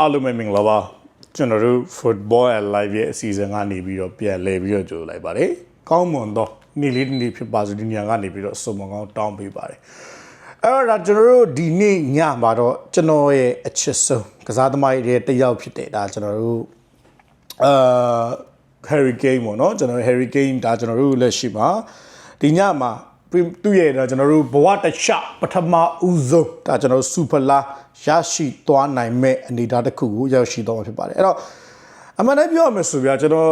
အားလုံးပဲမင်္ဂလာပါကျွန်တော်တို့ football and live ရဲ့အစီအစဉ်ကနေပြီးတော့ပြန်လည်ပြီးတော့ကြိုလိုက်ပါတယ်ကောင်းမွန်တော့နေ့လေးတစ်နေ့ဖြစ်ပါစေဒီညကနေပြီးတော့စုံမကောင်းတောင်းပေးပါတယ်အဲ့တော့ဒါကျွန်တော်တို့ဒီနေ့ညမှာတော့ကျွန်တော်ရဲ့အချစ်ဆုံးကစားသမားရဲ့တယောက်ဖြစ်တယ်ဒါကျွန်တော်တို့အာ Harry Kane ပေါ့နော်ကျွန်တော်တို့ Harry Kane ဒါကျွန်တော်တို့လက်ရှိမှာဒီညမှာ သူ့ရဲ့ဒါကျွန်တော်တို့ဘဝတစ်လျှောက်ပထမဦးဆုံးဒါကျွန်တော်တို့ super la ရရှိသွားနိုင်မဲ့အနေအထားတစ်ခုကိုရောက်ရှိသွားမှာဖြစ်ပါတယ်အဲ့တော့အမှန်တမ်းပြောရမယ်ဆိုပြကျွန်တော်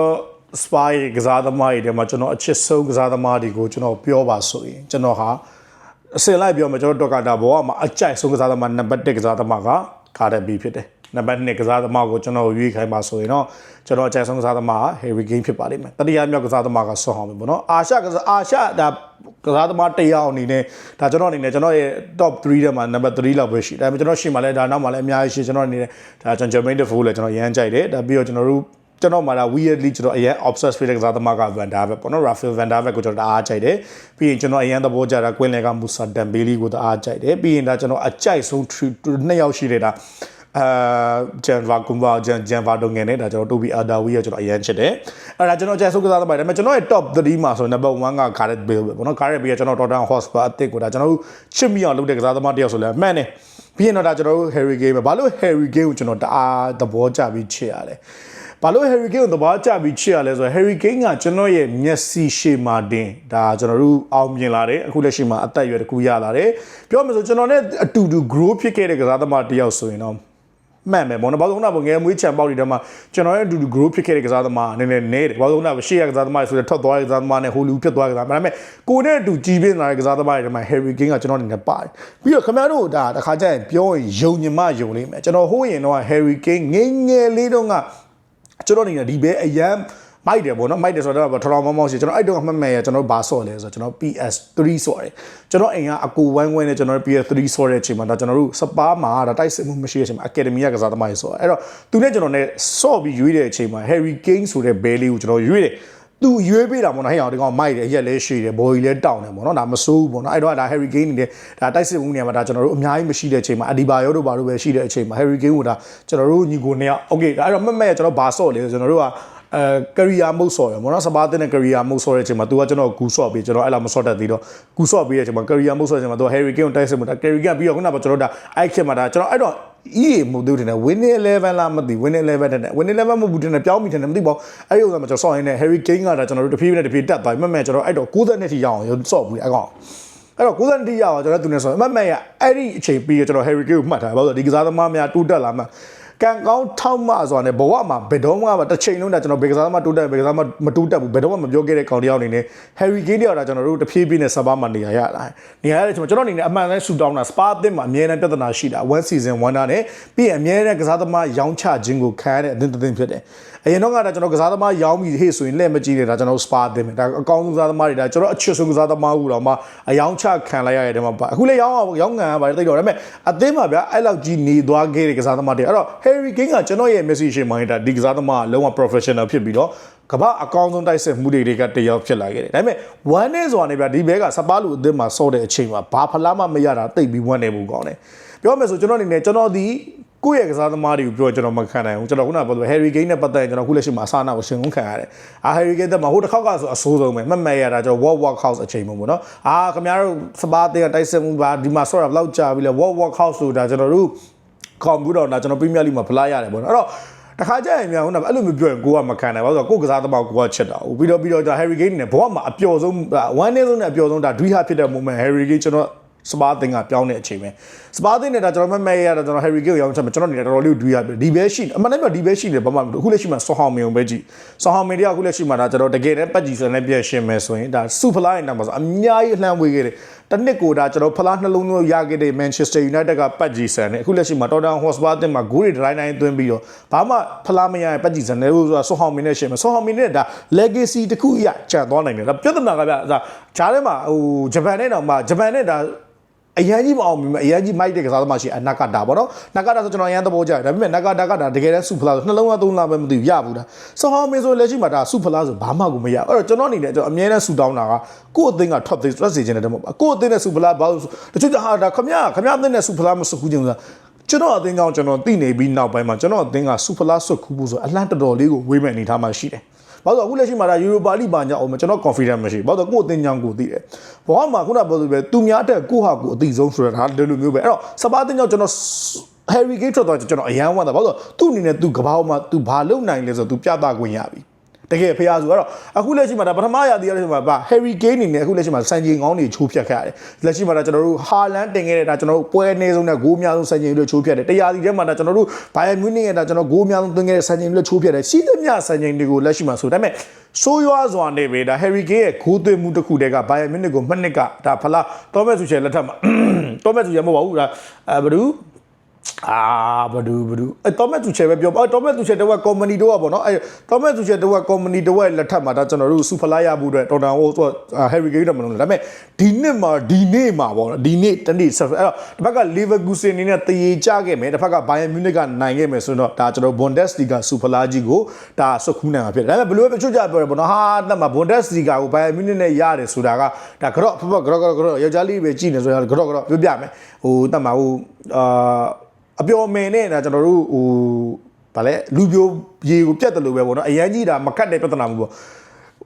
spy ကစားသမားတွေထဲမှာကျွန်တော်အချစ်ဆုံးကစားသမားတွေကိုကျွန်တော်ပြောပါဆိုရင်ကျွန်တော်ဟာအစင်လိုက်ပြောမယ်ကျွန်တော်ဒေါက်တာဘောကမှာအကြိုက်ဆုံးကစားသမားနံပါတ်1ကစားသမားကကာဒဘီဖြစ်တယ်နံပါတ်2ကစားသမားကိုကျွန်တော်ရွေးခိုင်းပါဆိုရင်တော့ကျွန်တော်အကြိုက်ဆုံးကစားသမားက Harry Kane ဖြစ်ပါလိမ့်မယ်တတိယမြောက်ကစားသမားကဆွန်ဟောင်းပဲပေါ့နော်အာရှကစားအာရှဒါ ကစားသမားတစ်ယောက်အနေနဲ့ဒါကျွန်တော်အနေနဲ့ကျွန်တော်ရဲ့ top 3ထဲမှာနံပါတ်3လောက်ပဲရှိတယ်ဒါပေမဲ့ကျွန်တော်ရှေ့မှာလည်းဒါနောက်မှာလည်းအများကြီးရှိကျွန်တော်အနေနဲ့ဒါကျွန်တော် Jermaine Defoe လည်းကျွန်တော်ရမ်းကြိုက်တယ်ဒါပြီးတော့ကျွန်တော်တို့ကျွန်တော်မှာဒါ weirdly ကျွန်တော်အရင် obsessed ဖြစ်တဲ့ကစားသမားက Van der Beek ပေါ့နော် Rafael Van der Beek ကိုကျွန်တော်တအားကြိုက်တယ်ပြီးရင်ကျွန်တော်အရင်သဘောကျတာ Queen လည်းက Musa Dembele ကိုတအားကြိုက်တယ်ပြီးရင်ဒါကျွန်တော်အကြိုက်ဆုံးနှစ်ယောက်ရှိတယ်ဒါ အာဂျန်ဗာကွန်ဗာဂျန်ဂျန်ဗာဒုံငယ်နဲ့ဒါကျွန်တော်တိုဘီအာဒါဝီရကျွန်တော်အရင်ချစ်တယ်အဲ့ဒါကျွန်တော်အကြိုက်ဆုံးကစားသမားတယ်ဒါပေမဲ့ကျွန်တော်ရဲ့ top 3မှာဆို number 1က Gareth Bale ပဲပေါ့နော် Gareth Bale ကကျွန်တော် Tottenham Hotspur အသစ်ကိုဒါကျွန်တော်တို့ချစ်မိအောင်လုပ်တဲ့ကစားသမားတစ်ယောက်ဆိုလဲအမှန်တယ်ပြီးရင်တော့ဒါကျွန်တော်တို့ Harry Kane ပဲဘာလို့ Harry Kane ကိုကျွန်တော်တအားသဘောကျပြီးချစ်ရလဲဘာလို့ Harry Kane ကိုသဘောကျပြီးချစ်ရလဲဆိုတော့ Harry Kane ကကျွန်တော်ရဲ့မျက်စိရှေ့မှာတင်ဒါကျွန်တော်တို့အောင်မြင်လာတယ်အခုလက်ရှိမှာအသက်အရွယ်တစ်ခုရလာတယ်ပြောမယ်ဆိုကျွန်တော်နဲ့အတူတူ grow ဖြစ်ခဲ့တဲ့ကစားသမားတစ်ယောက်ဆိုရင်တော့ မှန်ပဲဘောနော်ဘာလို့ခုနကငယ်မွေးချန်ပေါက်တွေထဲမှာကျွန်တော်ရဲ့အတူတူ grow ဖြစ်ခဲ့တဲ့ကစားသမားအနေနဲ့နေတယ်ဘာလို့ခုနကရှေ့ရကစားသမားဆိုတဲ့ထွက်သွားတဲ့ကစားသမားနဲ့ဟိုလူဖြစ်သွားတဲ့ကစားသမားဒါပေမဲ့ကိုနဲ့အတူကြီးပြင်းလာတဲ့ကစားသမားတွေထဲမှာ Harry Kane ကကျွန်တော်အနေနဲ့ပါတယ်ပြီးတော့ခင်ဗျားတို့ဒါတစ်ခါကျရင်ပြောရင်ယုံညင်မယုံလိမ့်မယ်ကျွန်တော်ဟိုးရင်တော့ Harry Kane ငယ်ငယ်လေးတုန်းကကျွန်တော်အနေနဲ့ဒီဘဲအရန် မိုက်တယ်ပေါ့နော်မိုက်တယ်ဆိုတော့ထထောင်မောင်းမောင်းရှိကျွန်တော်အဲ့တုန်းကမှတ်မှတ်ရကျွန်တော်ဘာဆော့လဲဆိုတော့ကျွန်တော် PS3 ဆော့တယ်ကျွန်တော်အိမ်ကအကူဝိုင်းဝိုင်းနဲ့ကျွန်တော် PS3 ဆော့တဲ့အချိန်မှာဒါကျွန်တော်တို့စပါးမှာဒါတိုက်စစ်မှုမရှိတဲ့အချိန်မှာ Academy ကစားသမားတွေဆော့အဲ့တော့သူနဲ့ကျွန်တော်နဲ့ဆော့ပြီးရွေးတဲ့အချိန်မှာ Harry Kane ဆိုတဲ့ဘဲလေးကိုကျွန်တော်ရွေးတယ်သူရွေးပေးတာပေါ့နော်ဟဲ့အောင်ဒီကောင်မိုက်တယ်ရက်လဲရှိတယ်ဘော်ကြီးလဲတောင်းတယ်ပေါ့နော်ဒါမစိုးဘူးပေါ့နော်အဲ့တော့ဒါ Harry Kane နေဒါတိုက်စစ်မှုနေရာမှာဒါကျွန်တော်တို့အများကြီးမရှိတဲ့အချိန်မှာအဒီဘာယောတို့ဘာတို့ပဲရှိတဲ့အချိန်မှာ Harry Kane ကိုဒါကျွန်တော်တို့ညီကိုနှစ်ယောက်โอเคဒါအဲ့တော့မက်မက်ကျွန်တော်ဘာဆော့လဲကျွန်တော်တို့က အဲကရီယာမုတ်ဆော်ရမနော်စပါးတဲ့ကရီယာမုတ်ဆော်တဲ့အချိန်မှာ तू ကကျွန်တော်ဂူဆော့ပြီးကျွန်တော်အဲ့လောက်မဆော့တတ်သေးတော့ဂူဆော့ပြီးတဲ့အချိန်မှာကရီယာမုတ်ဆော်တဲ့အချိန်မှာ तू Harry Kane ကိုတိုက်စစ်မှုဒါကရီကပြီးတော့ခုနကကျွန်တော်ဒါအဲ့ခေတ်မှာဒါကျွန်တော်အဲ့တော့ EA မဟုတ်သေးတယ် winning 11လားမသိ winning 11တဲ့ winning 11မဟုတ်ဘူးတဲ့ပြောင်းမိတယ်မသိပါဘူးအဲ့ဒီဥစ္စာမှာကျွန်တော်ဆော့ရင်းနဲ့ Harry Kane ကဒါကျွန်တော်တို့တဖြည်းဖြည်းနဲ့တဖြည်းတက်သွားပြီမမဲ့ကျွန်တော်အဲ့တော့60နှစ်ထိရအောင်ဆော့ဘူးအကောင်အဲ့တော့60နှစ်ထိရအောင်ကျွန်တော်သူနဲ့ဆော့မမဲ့ရအဲ့ဒီအချိန်ပြီးကျွန်တော် Harry Kane ကိုမှတ်ထားဘာလို့ဒီကစားသမားများတူးတက်လာမှ ကံကောင်းထောက်မဆိုတာနဲ့ဘဝမှာဘယ်တော့မှတစ်ချိန်လုံးတည်းကျွန်တော်ဘယ်ကစားမှတိုးတက်ဘယ်ကစားမှမတိုးတက်ဘူးဘယ်တော့မှမပြောခဲ့တဲ့ကောင်တယောက်အနေနဲ့ Harry Kane တယောက်ဒါကျွန်တော်တို့တဖြည်းဖြည်းနဲ့စပါးမှာနေရရလာနေရတဲ့အချိန်မှာကျွန်တော်အနေနဲ့အမှန်တမ်းဆူတောင်းတာစပါးအသစ်မှာအမြဲတမ်းပြဿနာရှိတာ1 season 1တာနဲ့ပြီးရင်အမြဲတမ်းကစားသမားရောင်းချခြင်းကိုခံရတဲ့အသင်းသင်းဖြစ်တယ်အရင်တော့ကဒါကျွန်တော်ကစားသမားရောင်းပြီးဟေ့ဆိုရင်လက်မကြည့်နေတာကျွန်တော်စပါးအသင်းပဲဒါအကောင်းဆုံးကစားသမားတွေဒါကျွန်တော်အချစ်ဆုံးကစားသမားဟူတော့မှအယောင်းချခံလိုက်ရတဲ့မှာပါအခုလည်းရောင်းအောင်ရောင်းငံရပါတယ်တိတ်တော့ဒါပေမဲ့အသင်းမှာဗျအဲ့လောက်ကြီးနေသွားခဲ့တဲ့ကစားသမားတွေအဲ့တော့ Harry Kane ကကျွန်တော်ရဲ့ message ရှင်မိုင်းတာဒီကစားသမားလုံးဝ professional ဖြစ်ပြီးတော့ကမ္ဘာအကောင်းဆုံးတိုက်စစ်မှုတွေကတယောက်ဖြစ်လာခဲ့တယ်ဒါပေမဲ့ one day ဆိုတာနေဗျဒီဘဲကစပါးလူအသင်းမှာစောတဲ့အချိန်မှာဘာဖလားမှမရတာတိတ်ပြီး one day ဘူးကောင်းတယ်ပြောမယ်ဆိုကျွန်တော်အနေနဲ့ကျွန်တော်ဒီကိုယ့်ရဲ့ကစားသမားတွေကိုပြောကျွန်တော်မခံနိုင်ဘူးကျွန်တော်ခုနကပြောလို့ Harry Kane နဲ့ပတ်သက်ရင်ကျွန်တော်ခုလက်ရှိမှာအဆာနာကိုရှင်ကုန်းခံရတယ်အာ Harry Kane တက်မှာဟိုတစ်ခေါက်ကဆိုအဆိုးဆုံးပဲမှတ်မှတ်ရတာကျွန်တော် World Work House အချိန်မှာပေါ့နော်အာခင်ဗျားတို့စပါးတဲ့တိုက်စစ်မှုပါဒီမှာဆော့ရဘလောက်ကြာပြီလဲ World Work House ဆိုတာကျွန်တော်တို့ ကွန်ပျူတာဒါကျွန်တော် Premier League မှာဖလားရတယ်ပေါ့နော်အဲ့တော့တခါကျရင်မြန်ဟုတ်တယ်အဲ့လိုမျိုးပြောရင်ကိုကမခံနိုင်ပါဘူးဆိုတော့ကိုကစားသမားကိုကချက်တာပြီးတော့ပြီးတော့ဒါ Harry Kane နဲ့ဘဝမှာအပျော်ဆုံး1 nil ဆုံးနဲ့အပျော်ဆုံးဒါဒွိဟာဖြစ်တဲ့ moment Harry Kane ကျွန်တော်စပါးတင်ကပြောင်းတဲ့အချိန်ပဲစပါးတင်နေတာကျွန်တော်မမဲရတာကျွန်တော် Harry Kane ကိုရောင်းချက်မှာကျွန်တော်နေတာတော်တော်လေးဒွိရပြီဒီဘဲရှိအမှန်တမ်းပြောဒီဘဲရှိတယ်ဘာမှမအခုလက်ရှိမှာဆောဟောင်မင်ုံပဲကြည့်ဆောဟောင်မင်တယောက်အခုလက်ရှိမှာဒါကျွန်တော်တကယ်တမ်းပတ်ကြည့်စံနဲ့ပြည့်ရှင်းမယ်ဆိုရင်ဒါစူဖလားနေတာမှာဆိုအများကြီးအလှမ်းဝေးခဲ့တယ်တနစ်ကိုဒါကျွန်တော်ဖလားနှလုံးသွင်းရခဲ့တဲ့ Manchester United ကပတ်ကြည့်စံနဲ့အခုလက်ရှိမှာ Tottenham Hotspur အသင်းမှာဂိုးတွေဒရိုင်းတိုင်းသွင်းပြီးတော့ဘာမှဖလားမရရဲ့ပတ်ကြည့်စံနဲ့ဆိုတာဆောဟောင်မင်နဲ့ရှင်းမယ်ဆောဟောင်မင်နဲ့ဒါ legacy တခုရကျန်သွားနိုင်တယ်ဒါပြဿနာကဗျာဒါဂျားထဲမှာဟိုဂျပန်နဲ့တော့မှဂျပန်နဲ့ဒါ အရန်ကြီးမအောင်မြင်အရန်ကြီးမိုက်တဲ့ကစားသမားရှိအနကတာပေါ့နော်နကတာဆိုကျွန်တော်အရန်သဘောကျတယ်ဒါပေမဲ့နကတာကဒါတကယ်တမ်းစုဖလားဆိုနှလုံးသားသုံးလားပဲမသိဘူးရဘူးဒါဆောဟောင်းမင်းဆိုလက်ရှိမှာဒါစုဖလားဆိုဘာမှကိုမရအဲ့တော့ကျွန်တော်အနေနဲ့ကျွန်တော်အမြဲတမ်းဆူတောင်းတာကကိုယ့်အသင်းက top 3 stress စေချင်တယ်တဲ့မဟုတ်ပါကိုယ့်အသင်းနဲ့စုဖလားဘာလို့တချို့ကဟာဒါခမရခမရအသင်းနဲ့စုဖလားမစုဘူးချင်ဘူးကျွန်တော်အသင်းကောင်ကျွန်တော်သိနေပြီးနောက်ပိုင်းမှာကျွန်တော်အသင်းကစူပလာဆွတ်ခူးဖို့ဆိုအလန့်တော်တော်လေးကိုဝေးမဲ့အနေထားမှာရှိတယ်။ ဘာလို့လဲအခုလက်ရှိမှာဒါယူရိုပါလိဘာညာအောင်ကျွန်တော် confident မရှိဘူး။ဘာလို့လဲကိုယ်အသင်းကြောင့်ကိုသိတယ်။ဘောမှာခုနကပြောသလိုပဲသူများတက်ကိုဟာကိုအသိဆုံးဆိုတာဒါဒီလိုမျိုးပဲ။အဲ့တော့စပါးအသင်းကြောင့်ကျွန်တော် Harry Kane ထွက်သွားကျွန်တော်အယမ်းဝမ်းတာဘာလို့လဲသူ့အနေနဲ့သူကဘာမှ तू ဘာလုပ်နိုင်လဲဆိုတော့ तू ပြသခွင့်ရပြီ။ တကယ်ဖျားဆိုတော့အခုလက်ရှိမှာဒါပထမရာသီရတဲ့မှာဗာ Harry Kane အနေနဲ့အခုလက်ရှိမှာစံချိန်ကောင်းတွေချိုးဖြတ်ခဲ့ရတယ်။လက်ရှိမှာဒါကျွန်တော်တို့ Haaland တင်ခဲ့တဲ့ဒါကျွန်တော်တို့ပွဲနေဆုံးနဲ့ဂိုးအများဆုံးစံချိန်တွေချိုးဖြတ်တယ်။တရားစီထဲမှာဒါကျွန်တော်တို့ Bayern Munich ရဲ့ဒါကျွန်တော်ဂိုးအများဆုံးသွင်းခဲ့တဲ့စံချိန်တွေချိုးဖြတ်တယ်။ရှိသမျှစံချိန်တွေကိုလက်ရှိမှာဆိုဒါပေမဲ့ဆိုးရွားစွာနေပဲဒါ Harry Kane ရဲ့ဂိုးသွင်းမှုတစ်ခုတည်းက Bayern Munich ကိုမှတ်နှစ်ကဒါဖလားတော်မက်ဆူချယ်လက်ထက်မှာတော်မက်ဆူချယ်မဟုတ်ပါဘူးဒါအဲဘယ်သူ အာဘဒူဘဒူအဲတော်မက်သူချဲပဲပြောအော်တော်မက်သူချဲတော့ကော်မနီတော့ပေါ့နော်အဲတော်မက်သူချဲတော့ကော်မနီတော့လက်ထပ်မှာဒါကျွန်တော်တို့စူဖလာရဖို့အတွက်တော်တန်ဟိုဆိုဟယ်ရီဂိတ်တော့မလုပ်ဘူးဒါပေမဲ့ဒီနှစ်မှာဒီနေ့မှာပေါ့နော်ဒီနေ့တနေ့ဆက်အဲ့တော့ဒီဘက်ကလီဗာကူဆင်နေနဲ့တရေကြခဲ့မယ်တစ်ဖက်ကဘိုင်ယန်မြူနစ်ကနိုင်ခဲ့မယ်ဆိုတော့ဒါကျွန်တော်ဘွန်ဒက်စလီဂါစူဖလာကြီးကိုဒါဆွတ်ခူးနိုင်မှာဖြစ်တယ်ဒါပေမဲ့ဘယ်လိုပဲချို့ကြပြောရပေါ့နော်ဟာတက်မှာဘွန်ဒက်စလီဂါကိုဘိုင်ယန်မြူနစ်နဲ့ရတယ်ဆိုတာကဒါကြော့ဖဖကြော့ကြော့ကြော့ယောက်ျားလေးပဲကြည့်နေဆိုတော့ကြော့ကြော့ပြောပြမယ်ဟိုတက်မှာဟိုအာ အပျော်မင်နဲ့ဒါကျွန်တော်တို့ဟိုဗာလဲလူပြိုရေကိုပြတ်တယ်လို့ပဲပေါ့နော်အရန်ကြီးတာမကတ်တဲ့ပြဿနာမျိုးပေါ့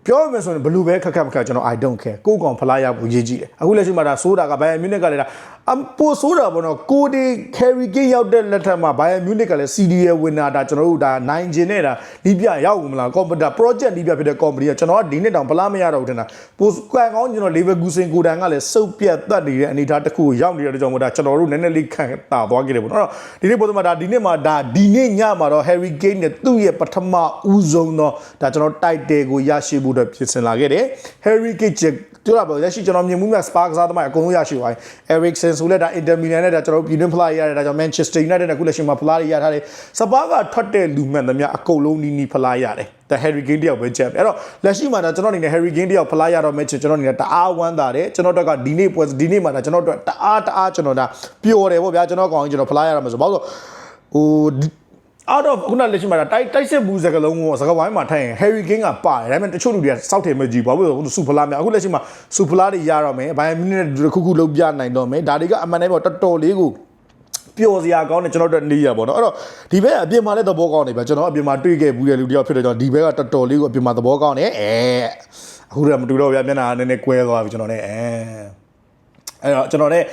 ပြောရမယ်ဆိုရင်ဘလူးပဲခက်ခက်မခက်ကျွန်တော် I don't care ကိုကောင်ဖလားရဖို့ရေးကြည့်တယ်အခုလက်ရှိမှာဒါဆိုးတာကဘိုင်ယန်မြူနစ်ကလည်းဒါ အပိုဆိုးတာပေါ့နော်ကိုဒီ carry gate ရောက်တဲ့လက်ထက်မှာဘိုင်ယန်မြူနစ်ကလည်း CDA winner ဒါကျွန်တော်တို့ဒါနိုင်ကျင်နေတာဒီပြရောက်မလား computer project ဒီပြဖြစ်တဲ့ company ကကျွန်တော်ကဒီနှစ်တောင်ဖလားမရတော့ဘူးထင်တာပိုကန်ကောင်းကျွန်တော် Leverkusen ကိုတန်ကလည်းစုပ်ပြတ်တတ်နေတဲ့အနေအထားတစ်ခုကိုရောက်နေတဲ့ကြောင့်မို့ဒါကျွန်တော်တို့နည်းနည်းလေးခံတာသွားခဲ့တယ်ပေါ့နော်ဒီနေ့ပုံစံမှာဒါဒီနေ့မှာဒါဒီနေ့ညမှာတော့ Harry Kane နဲ့သူ့ရဲ့ပထမဦးဆုံးတော့ဒါကျွန်တော် title ကိုရရှိဖို့အတွက်ပြင်ဆင်လာခဲ့တယ် Harry Kane ပြောတာပေါ့လက်ရှိကျွန်တော်မြင်မှုမြစပါကစားသမားအကုန်လုံးရရှိသွားပြီ Eriksen ဆိုလည်းဒါ Inter Milan နဲ့ဒါကျွန်တော်ပြည်တွင်းဖလားရရတယ်ဒါကြောင့် Manchester United နဲ့အခုလက်ရှိမှာဖလားရထားတယ်စပါကထွက်တဲ့လူမှန်သမျှအကုန်လုံးနီးနီးဖလားရတယ်ဒါ Harry Kane တယောက်ပဲချက်ပဲအဲ့တော့လက်ရှိမှာဒါကျွန်တော်အနေနဲ့ Harry Kane တယောက်ဖလားရတော့မဲ့ကျွန်တော်အနေနဲ့တအားဝမ်းသာတယ်ကျွန်တော်တို့ကဒီနေ့ပွဲဒီနေ့မှာဒါကျွန်တော်တို့တအားတအားကျွန်တော်ဒါပျော်တယ်ပေါ့ဗျာကျွန်တော်ကောင်းရင်ကျွန်တော်ဖလားရရမှာဆိုဘာလို့ဟို out of ခုနလက်ရှိမှာတိုက်တိုက်စစ်ဘူးစကလုံးကိုစကဝိုင်းမှာထိုင်ရင် Harry Kane ကပါတယ်ဒါပေမဲ့တချို့လူတွေကစောက်တယ်မကြည့်ဘာလို့လဲဟိုစူဖလာများအခုလက်ရှိမှာစူဖလာတွေရတော့မယ်ဘိုင်မီနစ်တစ်ခုခုလုံးပြနိုင်တော့မယ်ဒါတွေကအမှန်တည်းပေါ့တော်တော်လေးကိုပျော်စရာကောင်းတယ်ကျွန်တော်တို့နေရပေါ့နော်အဲ့တော့ဒီဘက်ကအပြင်မှာလည်းသဘောကောင်းနေဗျကျွန်တော်အပြင်မှာတွေ့ခဲ့ဘူးတဲ့လူတယောက်ဖြစ်တဲ့ကြောင့်ဒီဘက်ကတော်တော်လေးကိုအပြင်မှာသဘောကောင်းတယ်အဲအခုတော့မတူတော့ဗျမျက်နှာနည်းနည်းကွဲသွားပြီကျွန်တော်လည်းအဲအဲ့တော့ကျွန်တော်လည်း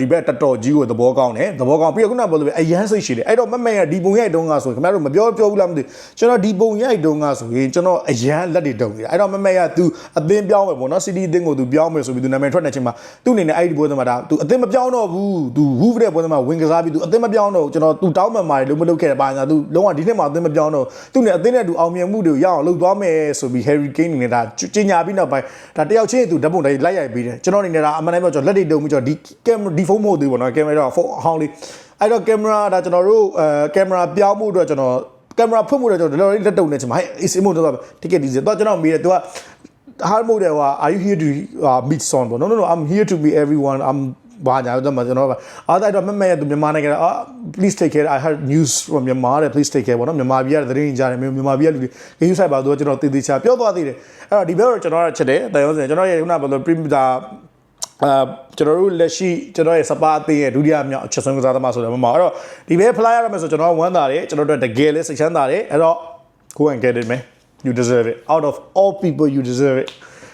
ဒီဘက်တော်တော်ကြီးကိုသဘောကောင်းတယ်သဘောကောင်းပြီးတော့ခုနကပြောလို့ပဲအရန်စိတ်ရှိတယ်အဲ့တော့မမရဒီပုံရိုက်တုံးကဆိုရင်ခင်ဗျားတို့မပြောပြောဘူးလားမသိကျွန်တော်ဒီပုံရိုက်တုံးကဆိုရင်ကျွန်တော်အရန်လက်တွေတုံနေတာအဲ့တော့မမရ तू အသင်းပြောင်းမယ်ပေါ့နော် City အသင်းကို तू ပြောင်းမယ်ဆိုပြီး तू နာမည်ထွက်နေချိန်မှာသူ့အနေနဲ့အဲ့ဒီပွဲသမားဒါ तू အသင်းမပြောင်းတော့ဘူး तू ဝူးတဲ့ပွဲသမားဝင်ကစားပြီး तू အသင်းမပြောင်းတော့ကျွန်တော် तू တောင်းမှန်ပါတယ်လို့မလုပ်ခဲ့တယ်ပါညာ तू လုံးဝဒီနှစ်မှာအသင်းမပြောင်းတော့သူ့နဲ့အသင်းနဲ့ तू အောင်မြင်မှုတွေကိုရအောင်လုပ်သွားမယ်ဆိုပြီး Harry Kane အနေနဲ့ဒါကျင်ညာပြီးနောက်ပိုင်းဒါတယောက်ချင်း तू ဓာတ်ပုံတွေလိုက်ရိုက်ပြီးတယ်ကျွန်တော်အနေနဲ့ဒါအမှန်တမ်းပြောကျွန်တော်လက်တွေတုံပြီးကျွန်တော်ဒီ camera ဒီဖုန်းမဟုတ်သေးဘူးပေါ့နော်ကင်မရာဖုန်းအဟောင်းလေးအဲ့တော့ကင်မရာဒါကျွန်တော်တို့အဲကင်မရာပြောင်းမှုအတွက်ကျွန်တော်ကင်မရာဖွင့်မှုအတွက်ကျွန်တော်ဒီလိုလက်တုံနေချင်မှာဟဲ့အေးစမို့တော့တိကက်ဒီဇယ်တော့ကျွန်တော်မေးတယ်သူက hard mode တယ်ဟို are you here to uh, meet someone ပေါ့ no no no i'm here to meet everyone i'm ဘာညာတော့မကျွန်တော်အားတိုက်တော့မမဲရသူမြန်မာနိုင်ငံအာ please take care i heard news from မြန်မာတဲ့ please take care ပေါ့နော်မြန်မာပြည်ကသတင်းကြားတယ်မြန်မာပြည်ကလူတွေဂိမ်းဆိုင်ပါတော့ကျွန်တော်တည်တည်ချာပြောသွားသေးတယ်အဲ့တော့ဒီဘက်တော့ကျွန်တော်ကချက်တယ်တန်ရုံးစင်ကျွန်တော်ရဲ့ခုနကပြောလို့ premier အာကျွန်တော်တို့လက်ရှိကျွန်တော်ရဲ့စပါအသင်းရဲ့ဒုတိယမြောက်အချက်ဆုံးကစားသမားဆိုတော့မှာအဲ့တော့ဒီဘဲ fly ရမယ်ဆိုကျွန်တော်ဝမ်းသာတယ်ကျွန်တော်တို့တကယ်လေးစိတ်ချမ်းသာတယ်အဲ့တော့ go and get it man you deserve it out of all people you deserve it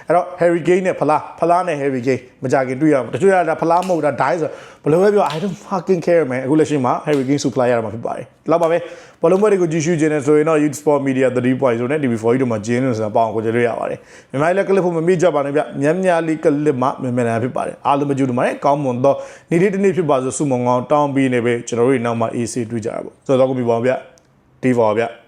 အဲ့တော့ Harry Kane နဲ့ဖလားဖလားနဲ့ Harry Kane မကြခင်တွေ့ရမှာတချို့ကဖလားမဟုတ်တာ die ဆိုဘယ်လိုပဲပြော I don't fucking care man အခုလက်ရှိမှာ Harry Kane supply ရမှာဖြစ်ပါတယ်လောက်ပါပဲဘလုံးပွဲတွေကိုကြည့်ရှုခြင်းနဲ့ဆိုရင်တော့ Youth Sport Media 3.0နဲ့ TV4 တို့မှာကျင်းနေစပေါအောင်ကိုကြည့်လို့ရပါတယ်မြန်မာလည်းကလစ်ဖို့မမေ့ကြပါနဲ့ဗျမြမ်းမြလေးကလစ်မှာမြန်မြန်ဖြစ်ပါတယ်အားလုံးမကြည့်လို့မှာကောင်းမွန်တော့နေ့လေးတစ်နေ့ဖြစ်ပါဆိုစုမုံကောင်းတောင်းပြီးနေပဲကျွန်တော်တို့နောက်မှာ AC တွေ့ကြတာပေါ့ဆိုတော့ကောင်းပြီပါဗျ TV4 ဗျ